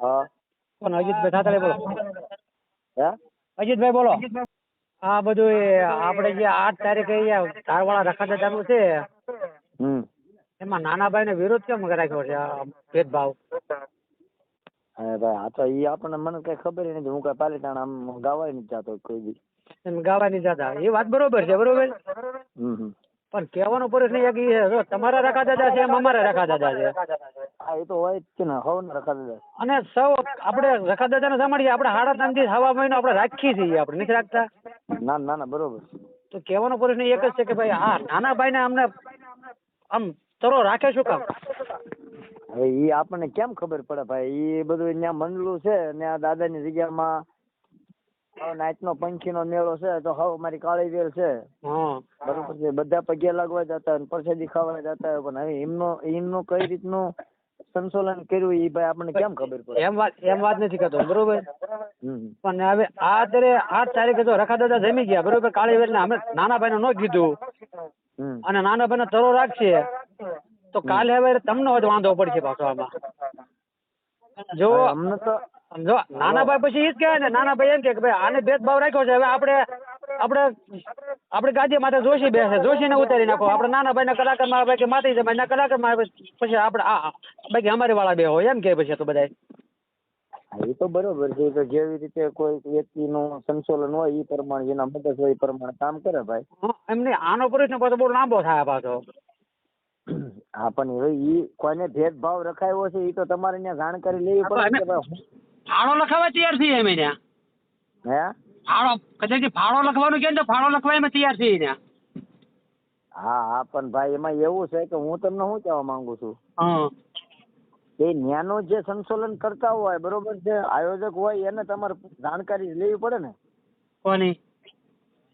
હા. કોણ? અજીતભાઈ થાતાળે બોલો. હે? અજીતભાઈ બોલો. આ બધું આપણે જે આઠ તારીખે ધારવાળા રખાતા ચાલુ છે. હમ. એમાં નાનાભાઈને વિરોધ કેમ રાખ્યો છે? ભેદભાવ. અરે ભાઈ આ તો ઈ આપણને મને કઈ ખબર નહીં નથી. હું કઈ પાલીતાણા આમ ગાવાય નથી જાતો કોઈ બી. એમ ગાવાની જાતા. એ વાત બરોબર છે બરોબર? હમ હમ. પણ કહેવાનો પ્રશ્ન નહીં એક ઈ છે તમારા તમારા રખાદાદા છે એમ અમારા રખાદાદા છે. હા એ તો હોય જ છે ને હવ ને રખા દાદા અને સૌ આપણે રખાદાદાને સાંભળીએ આપણે સાડા ત્રણથી હવા મહિનો આપણે રાખીએ છીએ આપણે નથી રાખતા? ના ના ના બરોબર. તો કહેવાનો પ્રશ્ન એક જ છે કે ભાઈ આ નાના ભાઈને અમને આમ તરો રાખે શું કામ? હવે એ આપણને કેમ ખબર પડે ભાઈ? એ બધું ત્યાં મંડલું છે ને આ દાદાની જગ્યામાં નાઈટનો પંખીનો મેળો છે તો હવે મારી કાળી વેલ છે. બરોબર છે બધા પગે લાગવા જતા પરસેદી ખાવા જતા પણ હવે એમનો એમનું કઈ રીતનું સંશોધન કર્યું એ ભાઈ આપણને કેમ ખબર પડે? એમ વાત એમ વાત નથી કરતો બરોબર? પણ હવે આ અત્યારે આઠ તારીખે તો રખાદાદા જમી ગયા બરોબર? કાળી વેલ અમે નાના ભાઈને ન કીધું. અને નાના ભાઈ નો તરો રાખશે. તો કાલે હવે તમને જ વાંધો પડશે પાછો આમાં. જો અમને તો જો નાના ભાઈ પછી ઈ જ કહે ને નાના ભાઈ એમ કે ભાઈ આને ભેદભાવ રાખ્યો છે. હવે આપણે આપણે આપણે ગાદી માથે જોશી બેસે જોશીને ઉતારી નાખો. આપણે નાના ભાઈને કલાકાર મારા ભાઈ કે માતી જમાય ના કલાકાર મારા પછી આપણે આ બાકી અમારી વાળા બે હોય એમ કે પછી તો બધા એ તો બરોબર છે. તો જેવી રીતે કોઈ વ્યક્તિનું સંશોધન હોય એ પ્રમાણે જેના મગજ હોય એ પ્રમાણે કામ કરે ભાઈ. એમને આનો પ્રશ્ન પાછો બહુ લાંબો થાય પાછો. હા પણ હવે ઈ કોઈને ભેદભાવ રખાયો છે એ તો તમારે ત્યાં જાણકારી લેવી પડે કે ભાઈ લખાવા તૈયાર છીએ અમે ત્યાં. હે? ફાળો કદાચ ફાળો લખવાનું કે તો ફાળો લખવા અમે તૈયાર છીએ ત્યાં હા હા પણ ભાઈ એમાં એવું છે કે હું તમને શું કહેવા માંગુ છું? એ ન્યાનું જે સંશોધન કરતા હોય બરોબર છે આયોજક હોય એને તમારે જાણકારી લેવી પડે ને? કોની?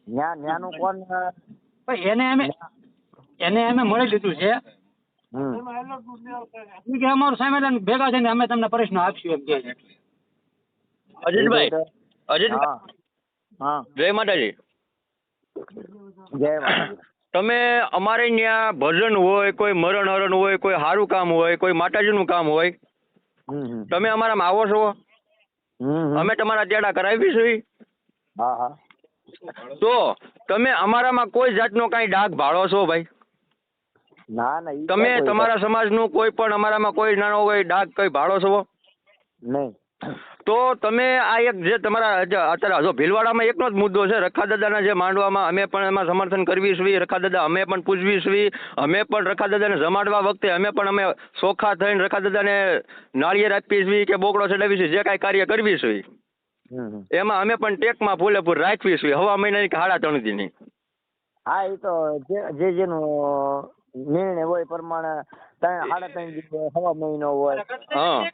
ન્યા ન્યાનું કોણ? એને અમે એને અમે મળી લીધું છે. કે અમારું સંમેલન ભેગા થઈને અમે તમને પ્રશ્ન આપશું એમ કે છે. અજીતભાઈ અજીતભાઈ હા. જય માતાજી. જય માતાજી. તમે અમારે ત્યાં ભજન હોય કોઈ મરણ હરણ હોય કોઈ સારું કામ હોય કોઈ માતાજીનું કામ હોય તમે અમારામાં આવો છો. અમે તમારા તેડા કરાવી છું? હા હા. તો તમે અમારામાં કોઈ જાતનો કાંઈ ડાઘ ભાળો છો ભાઈ? ના ના તમે તમારા સમાજનું કોઈ પણ અમારામાં કોઈ નાનો કોઈ ડાઘ કઈ ભાળો છો? નહીં. તો તમે આ એક જે તમારા અત્યારે જો ભીલવાડામાં એકનો જ મુદ્દો છે રખાદાદાના જે માંડવામાં અમે પણ એમાં સમર્થન કરવી છીએ રખાદાદા અમે પણ પૂજવી છીએ અમે પણ રખાદાદાને જમાડવા વખતે અમે પણ અમે સોખા થઈને રખાદાદાને નાળિયેર આપી છીએ કે બોકડો ચડાવી છીએ જે કાંઈ કાર્ય કરવી છીએ. એમાં અમે પણ ટેકમાં ફૂલેપૂર રાખવી છીએ હવા મહિનાની કે સાડા ત્રણ દીની હા એ તો જે જેનો નિર્ણય હોય પ્રમાણે ત્રણ સાડા ત્રણ હવા મહિનો હોય. હા.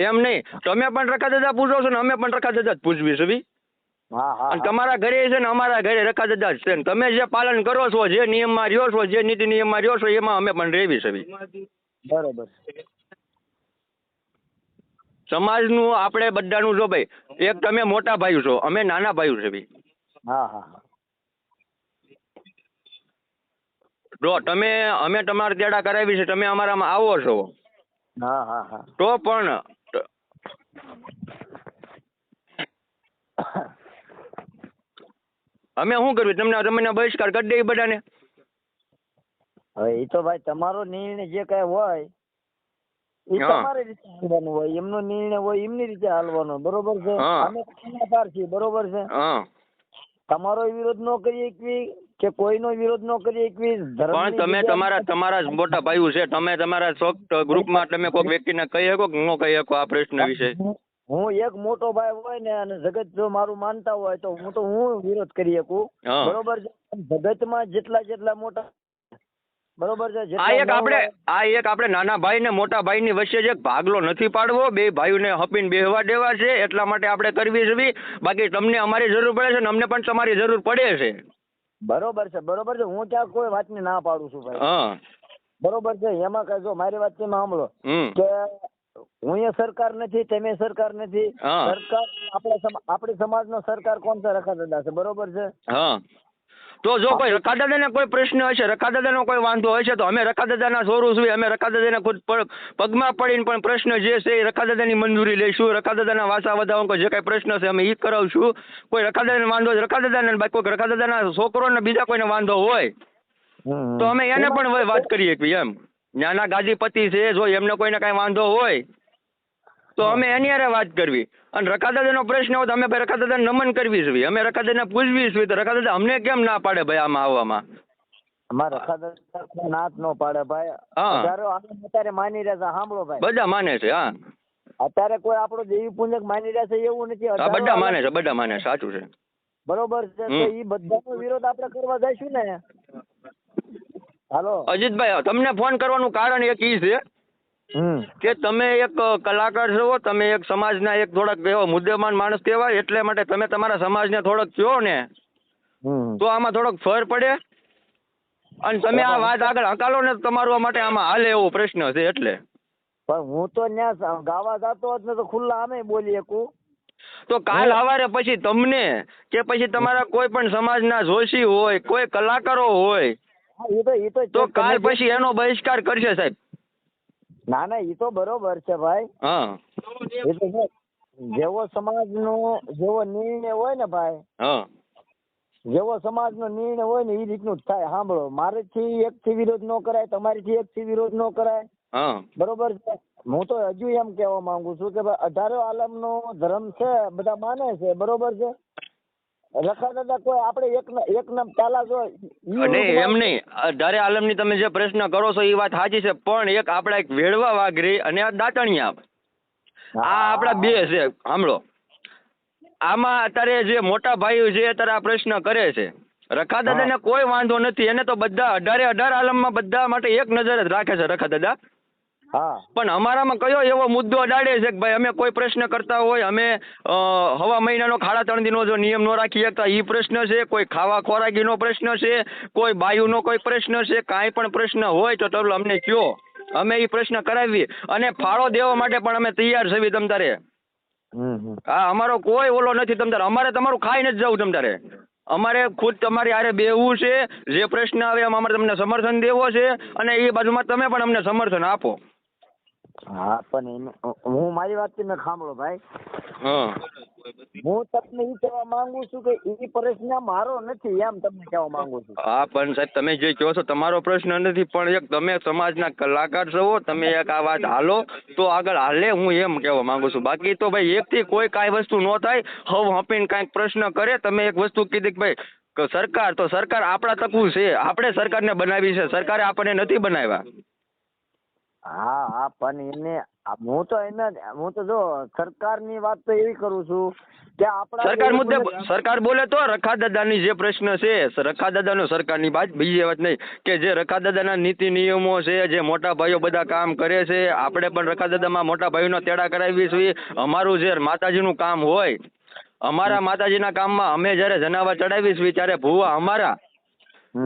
એમ નહીં. તમે પણ રખાદાદા પૂજો છો ને અમે પણ રખાદાદા જ પૂછવી છીએ હા હા અને તમારા ઘરે છે ને અમારા ઘરે રખાદાદા જ છે ને. તમે જે પાલન કરો છો જે નિયમમાં રહ્યો છો જે નીતિ નિયમમાં રહ્યો છો એમાં અમે પણ રહેવી છે બરોબર. સમાજનું આપણે બધાનું જો ભાઈ એક તમે મોટા ભાઈ છો અમે નાના ભાઈ છે ભાઈ હા હા. જો તમે અમે તમારા તેડા કરાવી છે તમે અમારામાં આવો છો. હા હા હા. તો પણ અમે શું કરવું તમને તમને બહિષ્કાર કરી દઈએ બધાને? હવે એ તો ભાઈ તમારો નિર્ણય જે કઈ હોય એ. તમારી રીતે હાલવાનું હોય. એમનો નિર્ણય હોય એમની રીતે હાલવાનો બરોબર છે? અમે કલાકાર છીએ બરોબર છે? તમારો વિરોધ ન કરીએ એકવી કે કોઈનો વિરોધ ન કરી એકવીસ પણ તમે તમારા તમારા જ મોટા ભાઈઓ છે. તમે તમારા શોખ ગ્રુપમાં તમે કોઈક વ્યક્તિને કહી શકો કે ન કહી શકો આ પ્રશ્ન વિશે? હું- એક મોટો ભાઈ હોય ને અને જગત જો મારું માનતા હોય તો હું તો હું વિરોધ કરી શકું. બરોબર છે? જગતમાં જેટલા જેટલા મોટા બરોબર છે? આ એક આપણે આ એક આપણે નાના ભાઈ ને મોટા ભાઈ ની વચ્ચે જે ભાગલો નથી પાડવો. બે ભાઈઓને હપીને બેહવા દેવા છે. એટલા માટે આપણે કરવી છે બાકી તમને અમારી જરૂર પડે છે ને અમને પણ તમારી જરૂર પડે છે. બરોબર છે બરોબર છે. હું ત્યાં કોઈ વાતની ના પાડું છું ભાઈ. હા. બરોબર છે એમાં કહેજો મારી વાત એમાં સાંભળો. કે હું એ સરકાર નથી તમે સરકાર નથી. સરકાર આપણા આપણી સમાજનો સરકાર કોણ છે રખા દાદા છે બરોબર છે? હા. તો જો કોઈ રખાદાદાને કોઈ પ્રશ્ન હશે રખાદાદાનો કોઈ વાંધો હશે તો અમે રખાદાદાના સોરું છીએ અમે રખાદાદાને ખુદ પગમાં પડીને પણ પ્રશ્ન જે છે એ રખાદાદાની મંજૂરી લઈશું. રખાદાદાના વાસા વધાવો જે કાંઈ પ્રશ્ન છે અમે એ કરાવશું. કોઈ રખાદાદાને વાંધો હોય રખાદાદાને બાકી કોઈ રખાદાદાના છોકરોને બીજા કોઈને વાંધો હોય તો અમે એને પણ વાત કરીએ કે એમ. નાના ગાદીપતિ છે જો એમને કોઈને કાંઈ વાંધો હોય તો અમે એની હારે વાત કરવી. અને રખાદાદાનો પ્રશ્ન હોય તો અમે ભાઈ નમન કરવી જોઈએ. અમે રખાદાદાને પૂછવી જોઈએ. તો રખાદાદા અમને કેમ ના પાડે ભાઈ આમાં આવવામાં? અમારા નો પાડે ભાઈ. હા. હજારો આનંદ અત્યારે માની રહ્યા છે સાંભળો ભાઈ. બધા માને છે હા. અત્યારે કોઈ આપણો દેવી પૂજક માની રહ્યા છે એવું નથી. બધા માને છે બધા માને સાચું છે. બરોબર છે તો. ઈ બધાનો વિરોધ આપણે કરવા જઈશું ને. હાલો. અજીતભાઈ તમને ફોન કરવાનું કારણ એક ઈ છે કે તમે એક કલાકાર છો તમે એક સમાજના એક થોડાક એવો મુદ્દેમાન માણસ કહેવાય એટલે માટે તમે તમારા સમાજને થોડોક કહો ને તો આમાં થોડોક ફર પડે. અને તમે આ વાત આગળ હકાલો ને તમારું માટે આમાં હાલે એવો પ્રશ્ન છે એટલે. પણ હું તો ત્યાં ગાવા જતો જ ને તો ખુલ્લા આમે બોલી શકું. તો કાલ સવારે પછી તમને કે પછી તમારા કોઈ પણ સમાજના જોશી હોય કોઈ કલાકારો હોય તો કાલ પછી એનો બહિષ્કાર કરશે સાહેબ. ના ના એ તો બરોબર છે ભાઈ. હા. એ તો જેવો સમાજનો જેવો નિર્ણય હોય ને ભાઈ હા. જેવો સમાજનો નિર્ણય હોય ને એ રીતનું જ થાય. સાંભળો મારેથી એકથી વિરોધ ન કરાય તમારીથી એકથી વિરોધ ન કરાય. હા. બરોબર છે. હું તો હજુ એમ કહેવા માંગુ છું કે ભાઈ આલમ આલમનો ધર્મ છે બધા માને છે. બરોબર છે? રખા દાદા કોઈ આપણે એક એક નામ પહેલા જો અને એમ નહીં. અઢારે આલમની તમે જે પ્રશ્ન કરો છો એ વાત સાચી છે પણ એક આપણા એક વેડવા વાઘરી અને આ દાતણિયા આ આપણા બે છે સાંભળો. આમાં અત્યારે જે મોટા ભાઈઓ છે અત્યારે આ પ્રશ્ન કરે છે રખા દાદાને કોઈ વાંધો નથી એને તો બધા અઢારે અઢાર આલમમાં બધા માટે એક નજર જ રાખે છે રખા દાદા પણ અમારામાં કયો એવો મુદ્દો અડાડે છે કે ભાઈ અમે કોઈ પ્રશ્ન કરતા હોય અમે હવા મહિનાનો ખાડા ત્રણ દિનનો જો નિયમ ન રાખી શકતા એ પ્રશ્ન છે કોઈ ખાવા ખોરાકીનો પ્રશ્ન છે કોઈ બાયુનો કોઈ પ્રશ્ન છે કાંઈ પણ પ્રશ્ન હોય તો તમે અમને કયો. અમે એ પ્રશ્ન કરાવીએ અને ફાળો દેવા માટે પણ અમે તૈયાર છીએ તમ તારે. હા અમારો કોઈ ઓલો નથી તમ તારે. અમારે તમારું ખાઈને જ જવું તમ તારે. અમારે ખુદ તમારી આરે બેવું છે જે પ્રશ્ન આવે એમાં અમારે તમને સમર્થન દેવો છે અને એ બાજુમાં તમે પણ અમને સમર્થન આપો. હા પણ હું મારી વાત તમે સાંભળો ભાઈ. હું. તમને એ કહેવા માંગુ છું કે એ પ્રશ્ન મારો નથી એમ તમને કહેવા માંગુ છું. હા પણ સાહેબ તમે જે કહો છો તમારો પ્રશ્ન નથી પણ એક તમે સમાજના કલાકાર છો તમે એક આ વાત હાલો તો આગળ હાલે હું એમ કહેવા માંગુ છું. બાકી તો ભાઈ એકથી કોઈ કાંઈ વસ્તુ ન થાય હવ હપીને કાંઈક પ્રશ્ન કરે તમે એક વસ્તુ કીધી કે ભાઈ સરકાર તો સરકાર આપણા તકવું છે આપણે સરકારને બનાવી છે સરકારે આપણને નથી બનાવ્યા. હા હા પણ એને હું તો એને હું તો જો સરકારની વાત તો એવી કરું છું કે આપણા સરકાર મુદ્દે સરકાર બોલે તો રખા દાદાની જે પ્રશ્ન છે રખા દાદાનો સરકારની વાત બીજી વાત નહીં કે જે રખા દાદાના નીતિ નિયમો છે જે મોટા ભાઈઓ બધા કામ કરે છે આપણે પણ રખા દાદામાં મોટા ભાઈઓનો તેડા કરાવીએ છીએ અમારું જે માતાજીનું કામ હોય અમારા માતાજીના કામમાં અમે જ્યારે જનાવર ચડાવીએ છીએ ત્યારે ભૂવા અમારા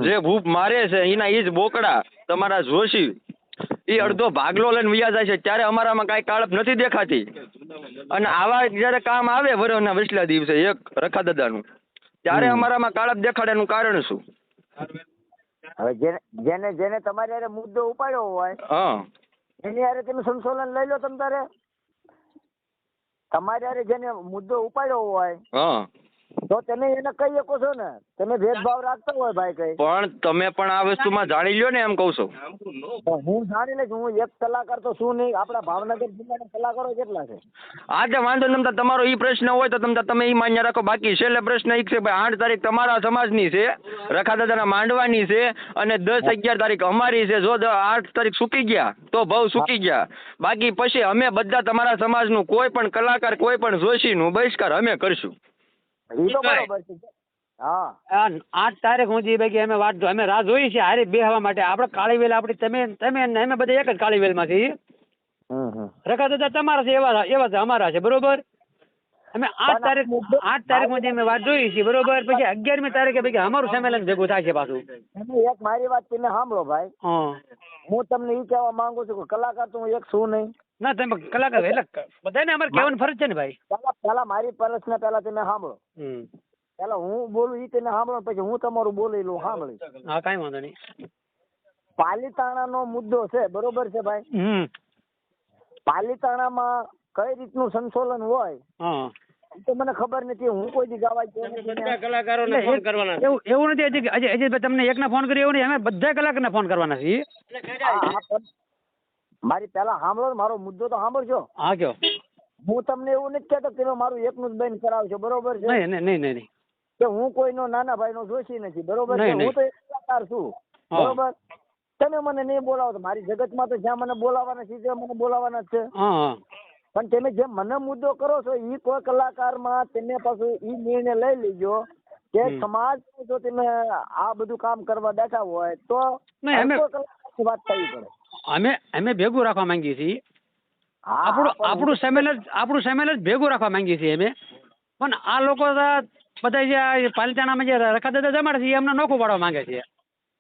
જે ભૂપ મારે છે એના એ જ બોકડા તમારા જોશી. એ અડધો ભાગલો લઈને વયા જાય છે. ત્યારે અમારામાં કાંઈ કાળપ નથી દેખાતી. અને આવા જ્યારે કામ આવે વરોના વિસલા દિવસે એક રખા દાદાનું ત્યારે અમારામાં કાળપ દેખાડેનું કારણ શું? હવે જેને જેને જેને તમારે યારે મુદ્દો ઉપાડ્યો હોય હા. એની હારે તમે સંશોધન લઈ લો તમ તારે. તમારી હારે જેને મુદ્દો ઉપાડ્યો હોય હા. તો તમે એને કહી શકો છો ને. તમે ભેદભાવ રાખતા હોય ભાઈ કઈ. પણ તમે પણ આ વસ્તુમાં જાણી લ્યો ને એમ કહું છું. હું જાણી લઈશ હું એક કલાકાર તો શું નહીં. આપણા ભાવનગર જિલ્લાના કલાકારો કેટલા છે? આ તો વાંધો નહીં તમારો ઈ પ્રશ્ન હોય તો તમતાર તમે ઈ માન્ય રાખો. બાકી છેલ્લે પ્રશ્ન એક છે ભાઈ આઠ તારીખ તમારા સમાજની છે રખા દાદાના માંડવાની છે અને દસ અગિયાર તારીખ અમારી છે. જો આઠ તારીખ સૂકી ગયા તો ભાવ સૂકી ગયા. બાકી પછી અમે બધા તમારા સમાજનું કોઈ પણ કલાકાર કોઈ પણ જોશીનું બહિષ્કાર અમે કરશું. એ તો બરોબર છે. હા. આઠ તારીખ સુધી ભાઈ અમે વાત અમે રાહ જોઈ છે હારે બેહવા માટે. આપણે કાળીવેલ આપણી તમે તમે અમે બધા એક જ કાળી વેલ હમ રખા દાદા તમારા છે એવા એવા છે અમારા છે બરોબર? અમે આઠ તારીખ આઠ તારીખમાં અમે વાત જોઈ છે બરોબર? પછી અગિયારમી તારીખે પછી અમારું સંમેલન ભેગું થાય છે પાછું. એક મારી વાત તમે સાંભળો ભાઈ. હું. તમને એ કહેવા માંગુ છું કે કલાકાર તો હું એક છું નહીં. ના તમે કલાક એટલે બધાને અમારે કહેવાનું ફરજ છે ને ભાઈ. પહેલા પહેલા મારી પ્રશ્ન પહેલા તમે સાંભળો. પહેલા હું બોલું ઈ તમે સાંભળો પછી હું તમારું બોલી લઉં સાંભળી. હા કાંઈ વાંધો નહીં. પાલીતાણાનો મુદ્દો છે બરોબર છે ભાઈ? હમ. પાલીતાણામાં કઈ રીતનું સંશોધન હોય? હા. તો મને ખબર નથી હું કોઈ દી ગાવા ને. એટલે એવું એવું નથી અજય અજીતભાઈ તમને એકને ફોન કર્યો એવું નહીં અમે બધા કલાકને ફોન કરવાના છીએ. મારી પેલા સાંભળો મારો મુદ્દો તો સાંભળજો. હા કયો? હું તમને એવું નથી કહેતો કે મારું એકનું જ બેન કરાવશો બરોબર છે? નહીં નહીં નહીં કે હું કોઈનો નાના ભાઈનો જોશી નથી બરોબર છે. હું તો કલાકાર છું બરોબર? તમે મને નહીં બોલાવો તો મારી જગતમાં તો જ્યાં મને બોલાવાના છે ત્યાં મને બોલાવાના જ છે. પણ તમે જે મને મુદ્દો કરો છો એ કોઈ કલાકારમાં તમે પાછું ઈ નિર્ણય લઈ લેજો કે. સમાજ જો તમે આ બધું કામ કરવા બેઠા હોય તો કલાકારની વાત કરવી પડે. અમે અમે ભેગું રાખવા માંગીએ છીએ. આપણું આપણું સેમેલ જ આપણું સેમેલર ભેગું રાખવા માંગીએ છીએ અમે. પણ આ લોકો બધા જે પાલિતાણામાં જે રખા દાદા જમાડે છે એ અમને નોખું પાડવા માંગે છે.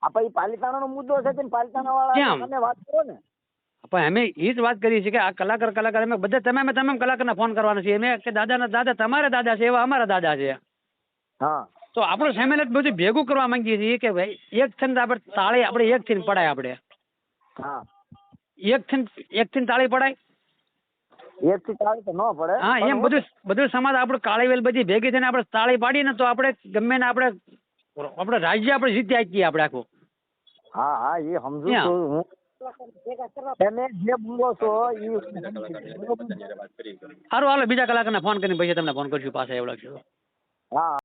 આપણે એ પાલિતાણાનો મુદ્દો છે ને પાલિતાણા વાળા તમે વાત કરો ને. પણ અમે એ જ વાત કરીએ છીએ કે આ કલાકાર કલાકાર અમે બધા તમે અમે તમામ કલાકારને ફોન કરવાના છીએ. અમે કે દાદાના દાદા તમારા દાદા છે એવા અમારા દાદા છે. હા. તો આપણું સેમેલ જ બધું ભેગું કરવા માંગીએ છીએ કે ભાઈ એક થઈને આપણે તાળી આપણે એક થઈને પડાય આપણે. હા. એક થી એક થી તાળી પડાય? એક થી તાળી તો ન પડે. હા એમ બધું બધું સમાજ આપણું કાળીવેલ બધી ભેગી થઈને આપણે તાળી પાડીએ ને તો આપણે ગમે ને આપણે આપણે રાજ્ય આપણે જીતી શકીએ આપણે આખું. હા હા એ સમજુ છું હું. તમે જે બોલો છો ઈ સારું હાલો બીજા કલાકારને ફોન કરીને પછી તમને ફોન કરશું પાછા એવું લાગશે હા.